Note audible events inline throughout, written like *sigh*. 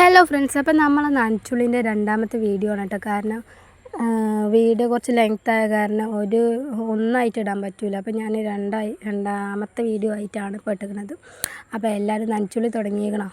Hello friends അപ്പം നമ്മൾ നനച്ചുള്ളിന്റെ രണ്ടാമത്തെ വീഡിയോ ആണ് കേട്ടോ. കാരണം വീഡിയോ കുറച്ച് ലെങ്ത് ആയ കാരണം ഒരു ഒന്നായിട്ട് ഇടാൻ പറ്റില്ല അപ്പോൾ ഞാൻ രണ്ടായി രണ്ടാമത്തെ വീഡിയോ ആയിട്ടാണ് ഇപ്പോൾ ഇട്ടിരിക്കുന്നത് അപ്പോൾ എല്ലാവരും നനച്ചുള്ളി തുടങ്ങിയേക്കണം?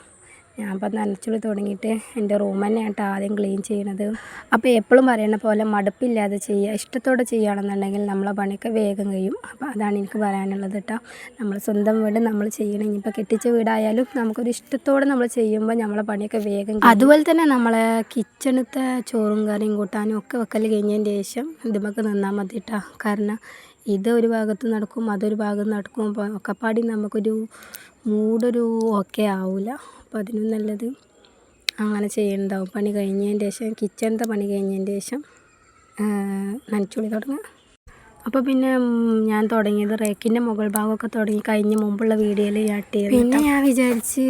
ഞാൻ ഇപ്പം നനച്ചുള്ളി തുടങ്ങിയിട്ട് എന്റെ റൂം തന്നെയാണ് ആദ്യം ക്ലീൻ ചെയ്യണത്. അപ്പോൾ എപ്പോഴും പറയുന്ന പോലെ മടുപ്പില്ലാതെ ചെയ്യുക ഇഷ്ടത്തോടെ ചെയ്യുകയാണെന്നുണ്ടെങ്കിൽ നമ്മളെ പണിയൊക്കെ വേഗം കഴിയും. അപ്പോൾ അതാണ് എനിക്ക് പറയാനുള്ളത് കേട്ടോ. നമ്മൾ സ്വന്തം വീട് നമ്മൾ ചെയ്യണം. ഇനിയിപ്പോൾ കെട്ടിച്ച വീടായാലും നമുക്കൊരു ഇഷ്ടത്തോടെ നമ്മൾ ചെയ്യുമ്പോൾ നമ്മളെ പണിയൊക്കെ വേഗം. അതുപോലെ തന്നെ നമ്മളെ കിച്ചണത്തെ ചോറും കറിയും കൂട്ടാനും ഒക്കെ വെക്കൽ കഴിഞ്ഞതിന് ശേഷം ഇതുമൊക്കെ നിന്നാൽ മതി കേട്ടോ. കാരണം ഇത് ഒരു ഭാഗത്ത് നടക്കും അതൊരു ഭാഗത്ത് നടക്കും അപ്പോൾ ഒക്കെപ്പാടി നമുക്കൊരു മൂടൊരു ഓക്കെ ആവില്ല അപ്പോൾ അതിനും നല്ലത് അങ്ങനെ ചെയ്യണ്ടാവും. പണി കഴിഞ്ഞതിന്റെ ശേഷം കിച്ചണത്തെ പണി കഴിഞ്ഞതിന്റെ ശേഷം നനച്ചുള്ളി തുടങ്ങുക അപ്പോൾ പിന്നെ ഞാൻ തുടങ്ങിയത് റേക്കിന്റെ മുകൾ ഭാഗമൊക്കെ തുടങ്ങി കഴിഞ്ഞ് മുമ്പുള്ള വീഡിയോയിൽ ഞാൻ ഇട്ടിരുന്നു പിന്നെ ഞാൻ വിചാരിച്ച്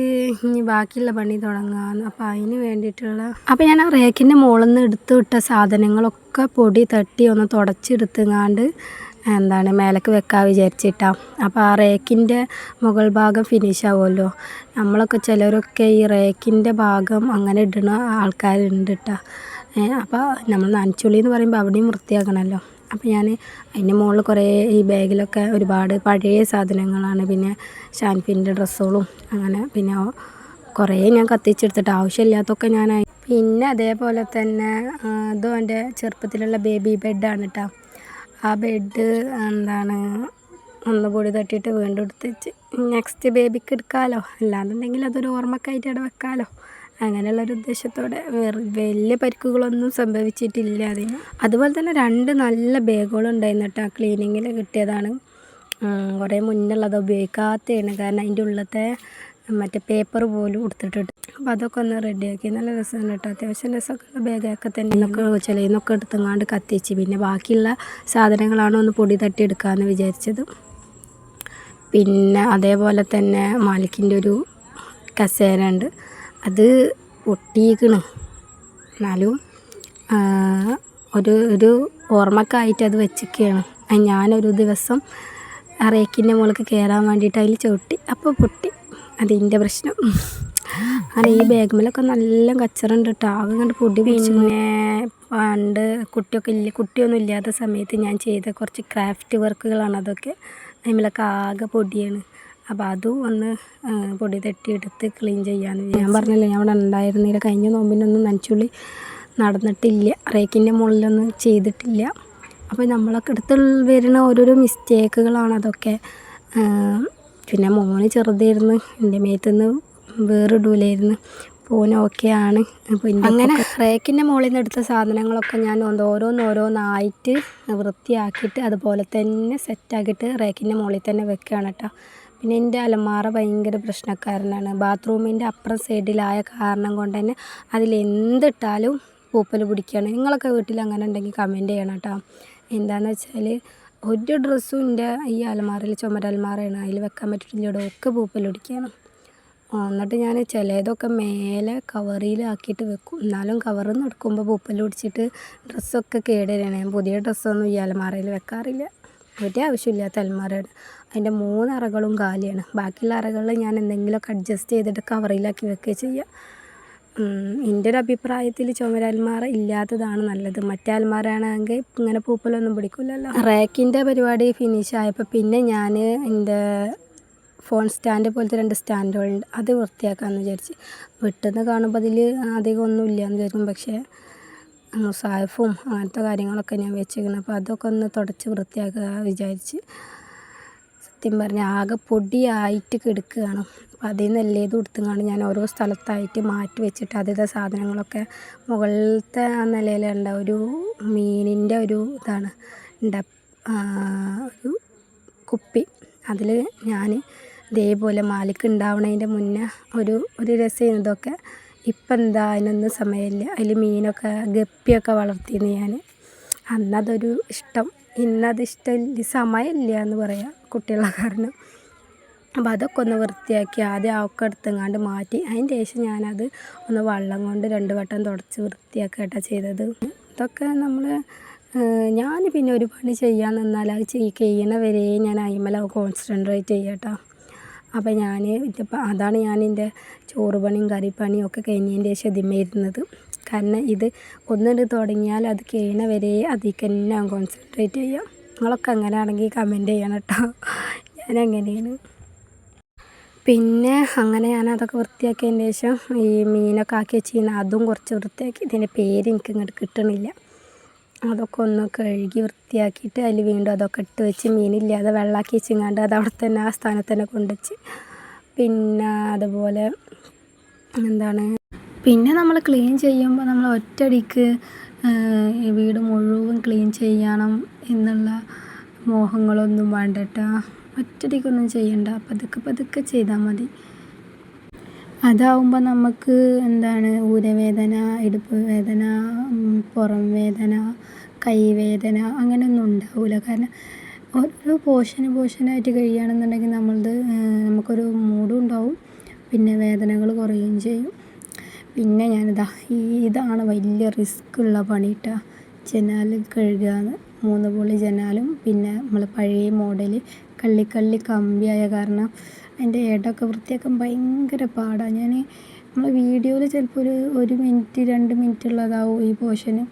ഇനി ബാക്കിയുള്ള പണി തുടങ്ങാമെന്ന് അപ്പോൾ അതിന് വേണ്ടിയിട്ടുള്ള അപ്പോൾ ഞാൻ ആ റേക്കിന്റെ മുകളിൽ നിന്ന് എടുത്തു വിട്ട സാധനങ്ങളൊക്കെ പൊടി തട്ടി ഒന്ന് തുടച്ചെടുത്തുങ്ങാണ്ട് എന്താണ് മേലേക്ക് വെക്കാൻ വിചാരിച്ചിട്ടാ. അപ്പോൾ ആ റേക്കിന്റെ മുകൾ ഭാഗം ഫിനിഷ് ആവുമല്ലോ. നമ്മളൊക്കെ ചിലരൊക്കെ ഈ റേക്കിന്റെ ഭാഗം അങ്ങനെ ഇടണ ആൾക്കാരുണ്ട് കേട്ടോ അപ്പോൾ നമ്മൾ നനച്ചുള്ളി എന്ന് പറയുമ്പോൾ അവിടെയും വൃത്തിയാക്കണമല്ലോ അപ്പോൾ ഞാൻ അതിന്റെ മുകളിൽ കുറേ ഈ ബാഗിലൊക്കെ ഒരുപാട് പഴയ സാധനങ്ങളാണ്. പിന്നെ ഷാൻഫിന്റെ ഡ്രസ്സുകളും അങ്ങനെ പിന്നെ കുറേ ഞാൻ കത്തിച്ചെടുത്തിട്ട് ആവശ്യമില്ലാത്തൊക്കെ ഞാൻ പിന്നെ അതേപോലെ തന്നെ അതും എന്റെ ചെറുപ്പത്തിലുള്ള ബേബി ബെഡാണ് കേട്ടോ ആ ബെഡ് എന്താണ് ഒന്ന് പൊടി തട്ടിയിട്ട് വീണ്ടും എടുത്ത് വെച്ച് നെക്സ്റ്റ് ബേബിക്ക് എടുക്കാമല്ലോ അല്ലാന്നുണ്ടെങ്കിൽ അതൊരു ഓർമ്മക്കായിട്ട് അവിടെ വെക്കാമല്ലോ അങ്ങനെയുള്ളൊരു ഉദ്ദേശത്തോടെ വലിയ പരിക്കുകളൊന്നും സംഭവിച്ചിട്ടില്ല അതിന്. അതുപോലെ തന്നെ രണ്ട് നല്ല ബാഗുകളുണ്ടായിരുന്നു കേട്ടോ ആ ക്ലീനിങ്ങിൽ കിട്ടിയതാണ്. കുറേ കുറേ മുന്നുള്ളത് ഉപയോഗിക്കാത്തതാണ്. കാരണം അതിന്റെ ഉള്ളത്തെ മറ്റേ പേപ്പർ പോലും കൊടുത്തിട്ടുണ്ട് അപ്പോൾ അതൊക്കെ ഒന്ന് റെഡിയാക്കി നല്ല രസമാണ് കേട്ടോ. അത്യാവശ്യം രസമൊക്കെ ബാഗൊക്കെ തന്നെ ഇന്നൊക്കെ ചിലയിന്നൊക്കെ എടുത്തങ്ങാണ്ട് കത്തിച്ച് പിന്നെ ബാക്കിയുള്ള സാധനങ്ങളാണ് ഒന്ന് പൊടി തട്ടി എടുക്കാമെന്ന് വിചാരിച്ചത്. പിന്നെ അതേപോലെ തന്നെ മാലിക്കിന്റെ ഒരു കസേര ഉണ്ട്. അത് പൊട്ടിയിക്കണ് എന്നാലും ഒരു ഒരു ഓർമ്മക്കായിട്ട് അത് വെച്ചിരിക്കുകയാണ്. ഞാനൊരു ദിവസം ആ റേക്കിന്റെ മുകളിൽ കയറാൻ വേണ്ടിയിട്ട് അതിൽ ചവിട്ടി. അപ്പോൾ പൊട്ടി. അതിന്റെ പ്രശ്നം. അങ്ങനെ ഈ ബാഗുമേലൊക്കെ നല്ല കച്ചറുണ്ട് കേട്ടോ ആകെ കണ്ട് പൊടി പിന്നെ പണ്ട് കുട്ടിയൊക്കെ ഇല്ല കുട്ടിയൊന്നും ഇല്ലാത്ത സമയത്ത് ഞാൻ ചെയ്ത കുറച്ച് ക്രാഫ്റ്റ് വർക്കുകളാണ് അതൊക്കെ അതിമേലൊക്കെ ആകെ പൊടിയാണ്. അപ്പോൾ അതും ഒന്ന് പൊടി തട്ടി എടുത്ത് ക്ലീൻ ചെയ്യാന്ന് ഞാൻ പറഞ്ഞില്ലേ ഞാൻ അവിടെ ഉണ്ടായിരുന്നില്ല കഴിഞ്ഞ നോമ്പിനൊന്നും നനച്ചുള്ളി നടന്നിട്ടില്ല. റേക്കിന്റെ മുകളിലൊന്നും ചെയ്തിട്ടില്ല. അപ്പോൾ നമ്മളൊക്കെ അടുത്ത് വരുന്ന ഓരോരോ മിസ്റ്റേക്കുകളാണ് അതൊക്കെ. പിന്നെ മോന് ചെറുതായിരുന്നു എന്റെ മേത്തുനിന്ന് വേറിടൂലായിരുന്നു. പോന് ആണ്. അപ്പോൾ അങ്ങനെ റേക്കിന്റെ മുകളിൽ നിന്ന് എടുത്ത സാധനങ്ങളൊക്കെ ഞാൻ ഓരോന്നോരോന്നായിട്ട് വൃത്തിയാക്കിയിട്ട് അതുപോലെ തന്നെ സെറ്റാക്കിയിട്ട് റേക്കിന്റെ മുകളിൽ തന്നെ വെക്കുകയാണ് കേട്ടോ. പിന്നെ എന്റെ അലമാറ ഭയങ്കര പ്രശ്നക്കാരനാണ്. ബാത്റൂമിന്റെ അപ്പുറം സൈഡിലായ കാരണം കൊണ്ട് തന്നെ അതിൽ എന്തിട്ടാലും പൂപ്പൽ പിടിക്കുകയാണ്. നിങ്ങളൊക്കെ വീട്ടിൽ അങ്ങനെ ഉണ്ടെങ്കിൽ കമന്റ് ചെയ്യണം കേട്ടോ. എന്താണെന്ന് വെച്ചാൽ ഒരു ഡ്രസ്സും എന്റെ ഈ അലമാറയിൽ ചുമരലമാറയാണ് അതിൽ വെക്കാൻ പറ്റിയിട്ടില്ല. ഒക്കെ പൂപ്പൽ പിടിക്കുകയാണ്. എന്നിട്ട് ഞാൻ ചിലതൊക്കെ മേലെ കവറിലാക്കിയിട്ട് വെക്കും. എന്നാലും കവറിൽ നിന്ന് എടുക്കുമ്പോൾ പൂപ്പൽ പിടിച്ചിട്ട് ഡ്രസ്സൊക്കെ കേടുവരികയാണ് ഞാൻ പുതിയ ഡ്രസ്സൊന്നും ഈ അലമാറയിൽ വെക്കാറില്ല. ഒരു ആവശ്യമില്ലാത്ത അലമാരയാണ്. അതിന്റെ മൂന്ന് അറകളും കാലിയാണ്. ബാക്കിയുള്ള അറകളിൽ ഞാൻ എന്തെങ്കിലുമൊക്കെ അഡ്ജസ്റ്റ് ചെയ്തിട്ട് കവറിലാക്കി വെക്കുക ചെയ്യുക എന്റെ ഒരു അഭിപ്രായത്തിൽ ചുമരൽമാറ ഇല്ലാത്തതാണ് നല്ലത്. മറ്റേ അൽമാരാണെങ്കിൽ ഇങ്ങനെ പൂപ്പലൊന്നും പിടിക്കില്ലല്ലോ റാക്കിന്റെ പരിപാടി ഫിനിഷ് ആയപ്പോൾ പിന്നെ ഞാൻ എന്റെ ഫോൺ സ്റ്റാൻഡ് പോലത്തെ രണ്ട് സ്റ്റാൻഡുകളുണ്ട് അത് വൃത്തിയാക്കാമെന്ന് വിചാരിച്ച്. വിട്ടുനിന്ന് കാണുമ്പോൾ അതിൽ അധികം ഒന്നുമില്ല എന്ന് വിചാരിക്കും. പക്ഷേ സാഫും അങ്ങനത്തെ കാര്യങ്ങളൊക്കെ ഞാൻ വെച്ചിരിക്കണം അപ്പോൾ അതൊക്കെ ഒന്ന് തുടച്ച് വൃത്തിയാക്കുക വിചാരിച്ച് സത്യം പറഞ്ഞാൽ ആകെ പൊടിയായിട്ട് കിടക്കുകയാണ്. അപ്പോൾ അതിൽ നിന്ന് എല്ലേതും എടുത്തുകൊണ്ട് ഞാൻ ഓരോ സ്ഥലത്തായിട്ട് മാറ്റി വെച്ചിട്ട് അതിലെ സാധനങ്ങളൊക്കെ മുകളിലത്തെ നിലയിലുണ്ട ഒരു മീനിന്റെ ഒരു ഇതാണ്. ഒരു കുപ്പി. അതിൽ ഞാൻ ഇതേപോലെ മാലിക്ക് ഉണ്ടാവണതിന്റെ മുന്നേ ഒരു ഒരു രസം ഇതൊക്കെ. ഇപ്പം എന്താ അതിനൊന്നും സമയമില്ല. അതിൽ മീനൊക്കെ ഗപ്പിയൊക്കെ വളർത്തിയിരുന്നു ഞാൻ. അന്നതൊരു ഇഷ്ടം. ഇന്നത് ഇഷ്ടമില്ല സമയമില്ല എന്ന് പറയാം കുട്ടികളെ കാരണം. അപ്പോൾ അതൊക്കെ ഒന്ന് വൃത്തിയാക്കി ആദ്യം ആവൊക്കെ എടുത്തെങ്ങാണ്ട് മാറ്റി. അതിന്റെ ശേഷം ഞാനത് ഒന്ന് വള്ളം കൊണ്ട് രണ്ട് വട്ടം തുടച്ച് വൃത്തിയാക്കട്ടോ ചെയ്തത്. ഇതൊക്കെ നമ്മൾ ഞാൻ പിന്നെ ഒരു പണി ചെയ്യാൻ നിന്നാൽ അത് ചെയ് ചെയ്യണ വരെ ഞാൻ അയിമല കോൺസെൻട്രേറ്റ് ചെയ്യട്ടോ. അപ്പോൾ ഞാൻ ഇതിപ്പോൾ അതാണ് ഞാൻ എന്റെ ചോറ് പണിയും കറിപ്പണിയും ഒക്കെ കഴിഞ്ഞതിന്റെ ശേഷം ഇതിന്മേൽ ഇരുന്നത്. കാരണം ഇത് ഒന്നിട്ട് തുടങ്ങിയാൽ അത് കഴിയണ വരെ അതിലേക്ക് തന്നെ കോൺസെൻട്രേറ്റ് ചെയ്യാം. നിങ്ങളൊക്കെ അങ്ങനെ ആണെങ്കിൽ കമന്റ് ചെയ്യണം കേട്ടോ. ഞാൻ അങ്ങനെയാണ്. പിന്നെ അങ്ങനെ ഞാൻ അതൊക്കെ വൃത്തിയാക്കിയതിന് ശേഷം ഈ മീനൊക്കെ ആക്കി വെച്ചിരുന്ന അതും കുറച്ച് വൃത്തിയാക്കി. ഇതിന്റെ പേര് എനിക്ക് ഇങ്ങോട്ട് കിട്ടണില്ല. അതൊക്കെ ഒന്ന് കഴുകി വൃത്തിയാക്കിയിട്ട് അതിൽ വീണ്ടും അതൊക്കെ ഇട്ട് വെച്ച് മീനില്ലാതെ വെള്ളമാക്കി വെച്ചിങ്ങാണ്ട് അത് അവിടെ തന്നെ ആ സ്ഥാനത്ത് തന്നെ കൊണ്ടുവച്ച്. പിന്നെ അതുപോലെ എന്താണ്? പിന്നെ നമ്മൾ ക്ലീൻ ചെയ്യുമ്പോൾ നമ്മൾ ഒറ്റടിക്ക് വീട് മുഴുവൻ ക്ലീൻ ചെയ്യണം എന്നുള്ള മോഹങ്ങളൊന്നും വേണ്ട കേട്ടോ ഒറ്റടിക്കൊന്നും ചെയ്യണ്ട. പതുക്കെ പതുക്കെ ചെയ്താൽ മതി. അതാവുമ്പോൾ നമുക്ക് എന്താണ് ഊരവേദന ഇടുപ്പ് വേദന പുറം വേദന കൈവേദന അങ്ങനെയൊന്നും ഉണ്ടാവില്ല കാരണം ഓരോ പോർഷന് പോഷനായിട്ട് കഴിയുകയാണെന്നുണ്ടെങ്കിൽ നമ്മളത് നമുക്കൊരു മൂഡും ഉണ്ടാവും. പിന്നെ വേദനകൾ കുറയുകയും ചെയ്യും. പിന്നെ ഞാനിതാ ഇതാണ് വലിയ റിസ്ക് ഉള്ള പണി കേട്ടോ ജനാൽ കഴുകുകയെന്ന് മൂന്ന് പൊളി ജനാലും പിന്നെ നമ്മൾ പഴയ മോഡൽ കള്ളിക്കള്ളി കള്ളി കമ്പിയായ കാരണം അതിന്റെ ഇടമൊക്കെ വൃത്തിയാക്കാൻ ഭയങ്കര പാടാണ് ഞാൻ നമ്മൾ വീഡിയോയിൽ ചിലപ്പോൾ ഒരു ഒരു മിനിറ്റ് രണ്ട് മിനിറ്റ് ഉള്ളതാവും ഈ പോർഷന്.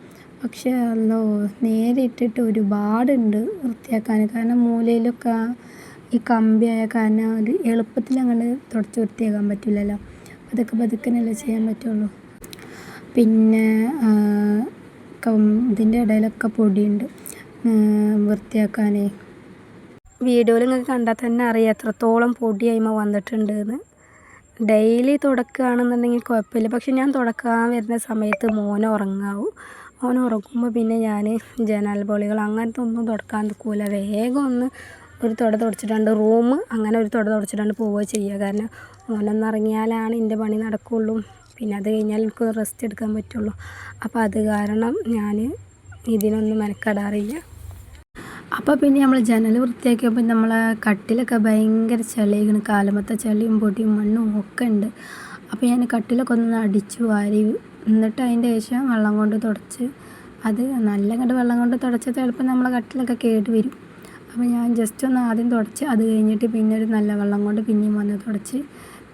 പക്ഷേ അല്ലോ നേരെ ഇട്ടിട്ട് ഒരുപാടുണ്ട് വൃത്തിയാക്കാൻ. കാരണം മൂലയിലൊക്കെ ഈ കമ്പിയായ കാരണം ഒരു എളുപ്പത്തിൽ അങ്ങനെ തുടച്ച് വൃത്തിയാക്കാൻ പറ്റില്ലല്ലോ. അതൊക്കെ പതുക്കനല്ലേ ചെയ്യാൻ പറ്റുള്ളൂ. പിന്നെ ഇതിന്റെ ഇടയിലൊക്കെ പൊടിയുണ്ട്. വൃത്തിയാക്കാനേ. വീഡിയോയിൽ നിങ്ങൾക്ക് കണ്ടാൽ തന്നെ അറിയാം എത്രത്തോളം പൊടി അതിമ വന്നിട്ടുണ്ട് എന്ന് ഡെയിലി തുടക്കുകയാണെന്നുണ്ടെങ്കിൽ കുഴപ്പമില്ല. പക്ഷെ ഞാൻ തുടക്കാൻ വരുന്ന സമയത്ത് മോൻ ഉറങ്ങാവും. മോൻ ഉറങ്ങുമ്പോൾ പിന്നെ ഞാൻ ജനൽ പൊളികൾ അങ്ങനത്തെ ഒന്നും തുടക്കാൻ നിൽക്കില്ല വേഗം ഒന്ന് ഒരു തുട തുടച്ചിട്ടുണ്ട്. റൂം അങ്ങനെ ഒരു തുട തുടച്ചിട്ടുണ്ട് പോവുക ചെയ്യുക. കാരണം മോനൊന്ന് ഇറങ്ങിയാലാണ് എന്റെ പണി നടക്കുകയുള്ളൂ പിന്നെ അത് കഴിഞ്ഞാൽ എനിക്ക് റെസ്റ്റ് എടുക്കാൻ പറ്റുള്ളൂ. അപ്പോൾ അത് കാരണം ഞാൻ ഇതിനൊന്നും മെനക്കെടാറില്ല. അപ്പോൾ പിന്നെ നമ്മൾ ജനൽ വൃത്തിയാക്കിയപ്പോൾ നമ്മൾ കട്ടിലൊക്കെ ഭയങ്കര ചെളിയാണ് കാലമത്തെ ചെളിയും പൊടിയും മണ്ണും ഒക്കെ ഉണ്ട്. അപ്പോൾ ഞാൻ കട്ടിലൊക്കെ ഒന്ന് അടിച്ചു വാരി എന്നിട്ട് അതിന്റെ ശേഷം വെള്ളം കൊണ്ട് തുടച്ച് അത് നല്ല കണ്ട് വെള്ളം കൊണ്ട് തുടച്ചാൽ ചിലപ്പോൾ നമ്മളെ കട്ടിലൊക്കെ കേട് വരും. അപ്പോൾ ഞാൻ ജസ്റ്റ് ഒന്ന് ആദ്യം തുടച്ച് അത് കഴിഞ്ഞിട്ട് പിന്നെ ഒരു നല്ല വെള്ളം കൊണ്ട് പിന്നെയും വന്ന് തുടച്ച്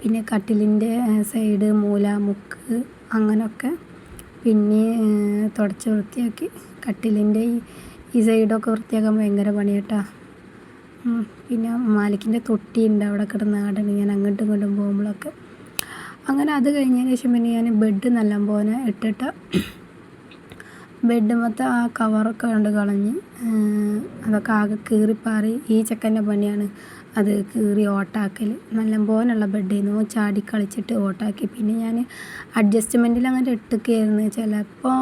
പിന്നെ കട്ടിലിന്റെ സൈഡ് മൂല മുക്ക് അങ്ങനെയൊക്കെ പിന്നെ തുടച്ച് വൃത്തിയാക്കി കട്ടിലിന്റെ ഈ ഈ സൈഡൊക്കെ വൃത്തിയാക്കാൻ ഭയങ്കര പണി കേട്ടോ പിന്നെ മാലിക്കിന്റെ തൊട്ടിയുണ്ട് അവിടെ കിടന്ന് ആടണം. ഞാൻ അങ്ങോട്ടും ഇങ്ങോട്ടും പോകുമ്പോഴൊക്കെ. അങ്ങനെ അത് കഴിഞ്ഞതിന് ശേഷം പിന്നെ ഞാൻ ബെഡ് നല്ല പോലെ ഇട്ടിട്ട് ബെഡ് മൊത്തം ആ കവറൊക്കെ കണ്ട് കളഞ്ഞ് അതൊക്കെ ആകെ കീറിപ്പാറി. ഈ ചെക്കന്റെ പണിയാണ് അത് കീറി ഓട്ടാക്കൽ നല്ല പോലുള്ള ബെഡായിരുന്നു ചാടി കളിച്ചിട്ട് ഓട്ടാക്കി. പിന്നെ ഞാൻ അഡ്ജസ്റ്റ്മെന്റിൽ അങ്ങനെ ഇട്ടൊക്കെയായിരുന്നു ചിലപ്പോൾ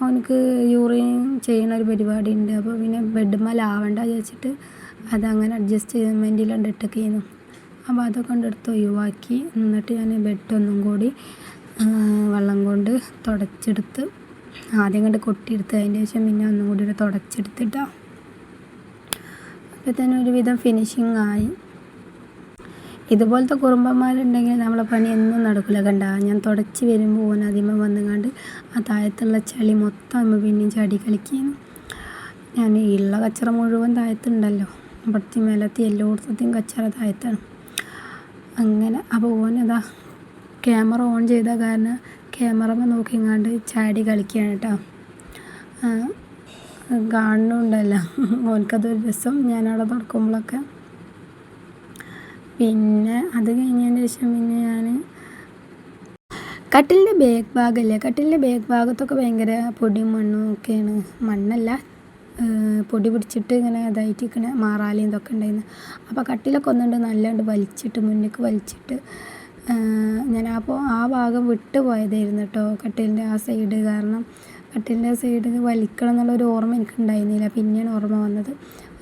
അവനക്ക് യൂറിൻ ചെയ്യുന്ന ഒരു പരിപാടി ഉണ്ട് അപ്പോൾ പിന്നെ ബെഡ്മേലാവണ്ട വിചാരിച്ചിട്ട് അതങ്ങനെ അഡ്ജസ്റ്റ്മെന്റിലുണ്ട് ചെയ്യുന്നു. അപ്പോൾ അതൊക്കെ കണ്ടെടുത്ത് ഒഴിവാക്കി. എന്നിട്ട് ഞാൻ ബെഡ് ഒന്നും കൂടി വെള്ളം കൊണ്ട് തുടച്ചെടുത്ത് ആദ്യം കണ്ട് കൊട്ടിയെടുത്ത് അതിന്റെ ശേഷം പിന്നെ ഒന്നും കൂടി ഒരു തുടച്ചെടുത്തിട്ടാണ് അപ്പോൾ തന്നെ ഒരുവിധം ഫിനിഷിങ് ആയി. ഇതുപോലത്തെ കുറുമ്പന്മാരുണ്ടെങ്കിൽ നമ്മളെ പണി എന്നും നടക്കില്ല കണ്ട ഞാൻ തുടച്ച് വരുമ്പോൾ ഓൻ അതിമ വന്നുകൊണ്ട് ആ താഴത്തുള്ള ചളി മൊത്തം അമ്മ പിന്നെയും ചാടി കളിക്കുന്നു. ഞാൻ ഉള്ള കച്ചറ മുഴുവൻ താഴത്തുണ്ടല്ലോ. ഇവിടുത്തെ മേലത്തെ എല്ലായിടത്തെയും കച്ചറ താഴത്താണ്. അങ്ങനെ അപ്പോൾ ഓനതാ ക്യാമറ ഓൺ ചെയ്ത കാരണം ക്യാമറ നോക്കിങ്ങാണ്ട് ചാടി കളിക്കുകയാണ് കേട്ടോ കാണുന്നുണ്ടല്ലോ. *laughs* ഓനക്കതൊരു രസം. ഞാനവിടെ തുറക്കുമ്പോഴൊക്കെ പിന്നെ അത് കഴിഞ്ഞതിന് ശേഷം പിന്നെ ഞാൻ കട്ടിലിന്റെ ബാക്ക് ഭാഗമല്ലേ കട്ടിലിന്റെ ബാക്ക് ഭാഗത്തൊക്കെ ഭയങ്കര പൊടിയും മണ്ണും ഒക്കെയാണ്. മണ്ണല്ല പൊടി പിടിച്ചിട്ട് ഇങ്ങനെ ഇതായിട്ട് ഇങ്ങനെ മാറാലയും ഇതൊക്കെ ഉണ്ടായിരുന്നു. അപ്പോൾ കട്ടിലൊക്കെ ഒന്നുണ്ട് നല്ലതുണ്ട് വലിച്ചിട്ട് മുന്നേക്ക് വലിച്ചിട്ട് ഞാൻ അപ്പോൾ ആ ഭാഗം വിട്ടു പോയതായിരുന്നു കേട്ടോ കട്ടിലിന്റെ ആ സൈഡ് കാരണം. കട്ടിലിന്റെ സൈഡിൽ വലിക്കണം എന്നുള്ളൊരു ഓർമ്മ എനിക്കുണ്ടായിരുന്നില്ല. പിന്നെയാണ് ഓർമ്മ വന്നത്.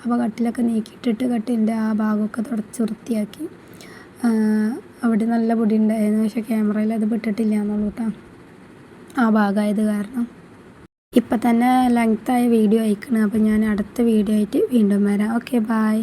അപ്പോൾ കട്ടിലൊക്കെ നീക്കിയിട്ടിട്ട് കട്ടിലിന്റെ ആ ഭാഗമൊക്കെ തുടച്ച് വൃത്തിയാക്കി. അവിടെ നല്ല പൊടി ഉണ്ടായിരുന്നു പക്ഷേ ക്യാമറയിൽ അത് പെട്ടിട്ടില്ല എന്നുള്ളൂ കേട്ടോ. ആ ഭാഗമായത് കാരണം. ഇപ്പം തന്നെ ലെങ്ത്തായ വീഡിയോ അയക്കണം അപ്പോൾ ഞാൻ അടുത്ത വീഡിയോ ആയിട്ട് വീണ്ടും വരാം. Okay bye